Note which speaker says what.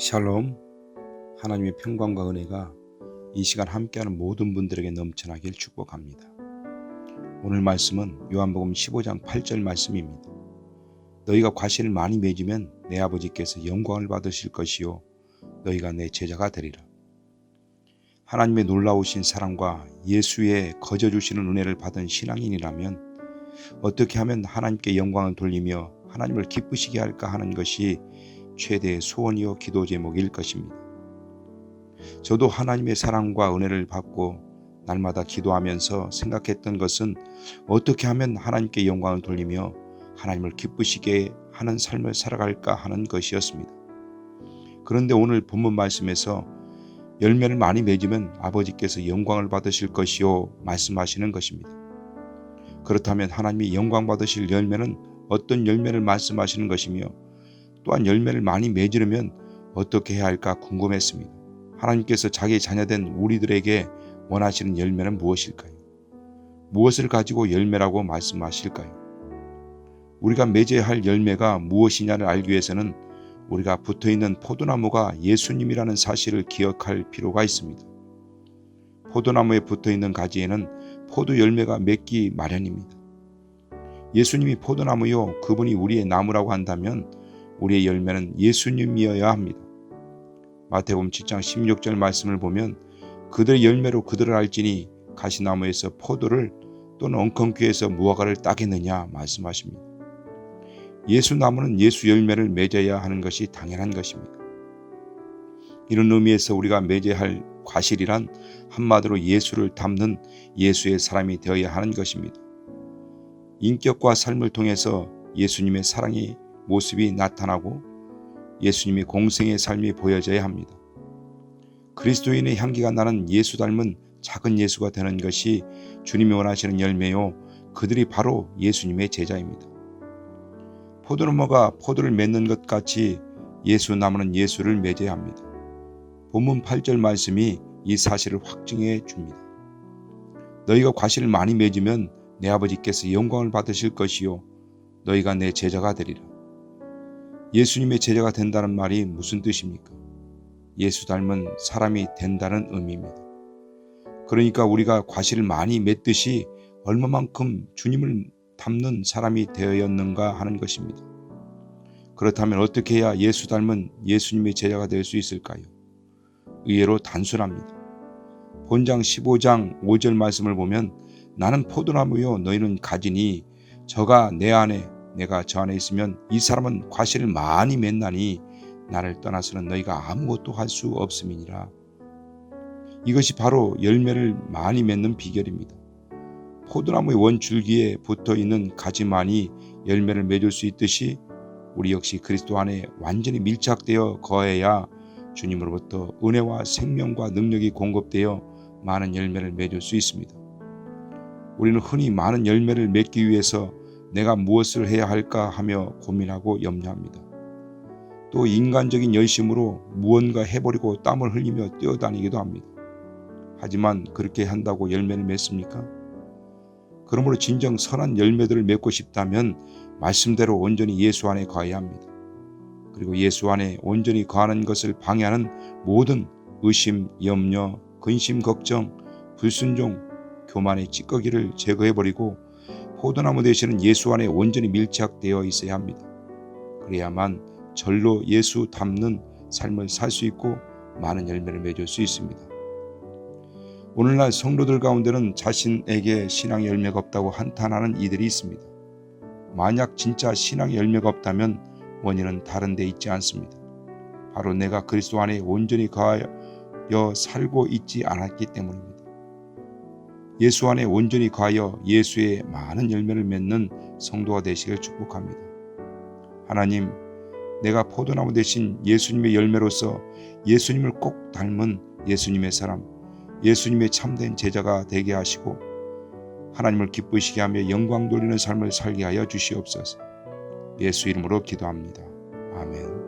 Speaker 1: 샬롬 하나님의 평강과 은혜가 이 시간 함께하는 모든 분들에게 넘쳐나길 축복합니다. 오늘 말씀은 요한복음 15장 8절 말씀입니다. 너희가 과실을 많이 맺으면 내 아버지께서 영광을 받으실 것이요 너희가 내 제자가 되리라. 하나님의 놀라우신 사랑과 예수의 거저 주시는 은혜를 받은 신앙인이라면 어떻게 하면 하나님께 영광을 돌리며 하나님을 기쁘시게 할까 하는 것이 최대의 소원이요 기도 제목일 것입니다. 저도 하나님의 사랑과 은혜를 받고 날마다 기도하면서 생각했던 것은 어떻게 하면 하나님께 영광을 돌리며 하나님을 기쁘시게 하는 삶을 살아갈까 하는 것이었습니다. 그런데 오늘 본문 말씀에서 열매를 많이 맺으면 아버지께서 영광을 받으실 것이요 말씀하시는 것입니다. 그렇다면 하나님이 영광 받으실 열매는 어떤 열매를 말씀하시는 것이며 또한 열매를 많이 맺으려면 어떻게 해야 할까 궁금했습니다. 하나님께서 자기 자녀된 우리들에게 원하시는 열매는 무엇일까요? 무엇을 가지고 열매라고 말씀하실까요? 우리가 맺어야 할 열매가 무엇이냐를 알기 위해서는 우리가 붙어 있는 포도나무가 예수님이라는 사실을 기억할 필요가 있습니다. 포도나무에 붙어 있는 가지에는 포도 열매가 맺기 마련입니다. 예수님이 포도나무요, 그분이 우리의 나무라고 한다면 우리의 열매는 예수님이어야 합니다. 마태복음 7장 16절 말씀을 보면 그들의 열매로 그들을 알지니 가시나무에서 포도를 또는 엉겅퀴에서 무화과를 따겠느냐 말씀하십니다. 예수 나무는 예수 열매를 맺어야 하는 것이 당연한 것입니다. 이런 의미에서 우리가 맺어야 할 과실이란 한마디로 예수를 담는 예수의 사람이 되어야 하는 것입니다. 인격과 삶을 통해서 예수님의 사랑이 모습이 나타나고 예수님의 공생의 삶이 보여져야 합니다. 그리스도인의 향기가 나는 예수 닮은 작은 예수가 되는 것이 주님이 원하시는 열매요. 그들이 바로 예수님의 제자입니다. 포도나무가 포도를 맺는 것 같이 예수 나무는 예수를 맺어야 합니다. 본문 8절 말씀이 이 사실을 확증해 줍니다. 너희가 과실을 많이 맺으면 내 아버지께서 영광을 받으실 것이요 너희가 내 제자가 되리라. 예수님의 제자가 된다는 말이 무슨 뜻입니까? 예수 닮은 사람이 된다는 의미입니다. 그러니까 우리가 과실을 많이 맺듯이 얼마만큼 주님을 닮는 사람이 되었는가 하는 것입니다. 그렇다면 어떻게 해야 예수 닮은 예수님의 제자가 될 수 있을까요? 의외로 단순합니다. 본장 15장 5절 말씀을 보면 나는 포도나무요 너희는 가지니 저가 내 안에 내가 저 안에 있으면 이 사람은 과실을 많이 맺나니 나를 떠나서는 너희가 아무것도 할 수 없음이니라. 이것이 바로 열매를 많이 맺는 비결입니다. 포도나무의 원줄기에 붙어 있는 가지만이 열매를 맺을 수 있듯이 우리 역시 그리스도 안에 완전히 밀착되어 거해야 주님으로부터 은혜와 생명과 능력이 공급되어 많은 열매를 맺을 수 있습니다. 우리는 흔히 많은 열매를 맺기 위해서 내가 무엇을 해야 할까 하며 고민하고 염려합니다. 또 인간적인 열심으로 무언가 해버리고 땀을 흘리며 뛰어다니기도 합니다. 하지만 그렇게 한다고 열매를 맺습니까? 그러므로 진정 선한 열매들을 맺고 싶다면 말씀대로 온전히 예수 안에 거해야 합니다. 그리고 예수 안에 온전히 거하는 것을 방해하는 모든 의심, 염려, 근심, 걱정, 불순종, 교만의 찌꺼기를 제거해버리고 포도나무 되시는 예수 안에 온전히 밀착되어 있어야 합니다. 그래야만 절로 예수 닮는 삶을 살 수 있고 많은 열매를 맺을 수 있습니다. 오늘날 성도들 가운데는 자신에게 신앙 열매가 없다고 한탄하는 이들이 있습니다. 만약 진짜 신앙 열매가 없다면 원인은 다른 데 있지 않습니다. 바로 내가 그리스도 안에 온전히 거하여 살고 있지 않았기 때문입니다. 예수 안에 온전히 가하여 예수의 많은 열매를 맺는 성도가 되시길 축복합니다. 하나님, 내가 포도나무 대신 예수님의 열매로서 예수님을 꼭 닮은 예수님의 사람, 예수님의 참된 제자가 되게 하시고 하나님을 기쁘시게 하며 영광 돌리는 삶을 살게 하여 주시옵소서. 예수 이름으로 기도합니다. 아멘.